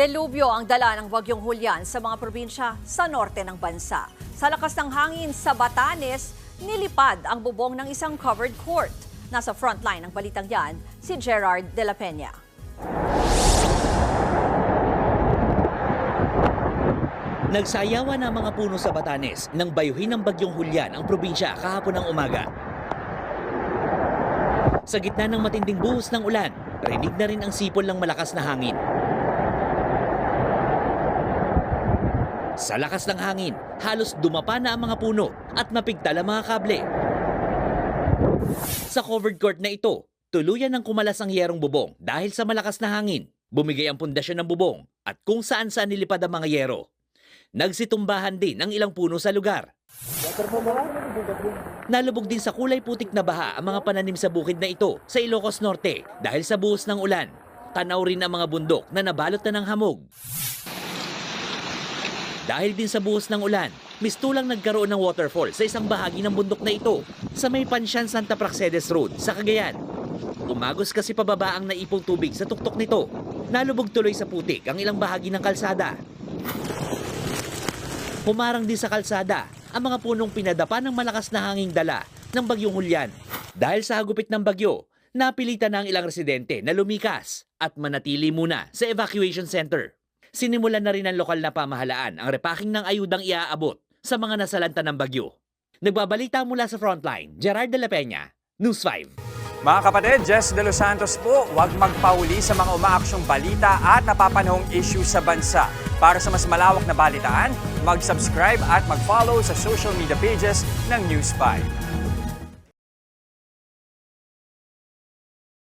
Delubyo ang dala ng bagyong Hulyan sa mga probinsya sa norte ng bansa. Sa lakas ng hangin sa Batanes, nilipad ang bubong ng isang covered court. Nasa frontline ng balitang yan, si Gerard de la Peña. Nagsayawa na mga puno sa Batanes nang bayuhin ng bagyong Hulyan ang probinsya kahapon ng umaga. Sa gitna ng matinding buhos ng ulan, rinig na rin ang sipol ng malakas na hangin. Sa lakas ng hangin, halos dumapa na ang mga puno at napigtal ang mga kable. Sa covered court na ito, tuluyan ng kumalas ang yerong bubong dahil sa malakas na hangin. Bumigay ang pundasyon ng bubong at kung saan saan nilipad ang mga yero. Nagsitumbahan din ang ilang puno sa lugar. Nalubog din sa kulay putik na baha ang mga pananim sa bukid na ito sa Ilocos Norte dahil sa buhos ng ulan. Tanaw rin ang mga bundok na nabalot na ng hamog. Dahil din sa buhos ng ulan, mistulang nagkaroon ng waterfall sa isang bahagi ng bundok na ito sa may Pansyan Santa Praxedes Road sa Cagayan. Umagos kasi pababa ang naipong tubig sa tuktok nito. Nalubog tuloy sa putik ang ilang bahagi ng kalsada. Humarang din sa kalsada ang mga punong pinadapa ng malakas na hanging dala ng bagyong Hulyan. Dahil sa hagupit ng bagyo, napilitan na ang ilang residente na lumikas at manatili muna sa evacuation center. Sinimulan na rin ng lokal na pamahalaan ang repacking ng ayudang iaabot sa mga nasalanta ng bagyo. Nagbabalita mula sa frontline, Gerard de la Peña, News 5. Mga kapatid, Jess De Los Santos po, huwag magpahuli sa mga umaaksyong balita at napapanahong issue sa bansa. Para sa mas malawak na balitaan, mag-subscribe at mag-follow sa social media pages ng News 5.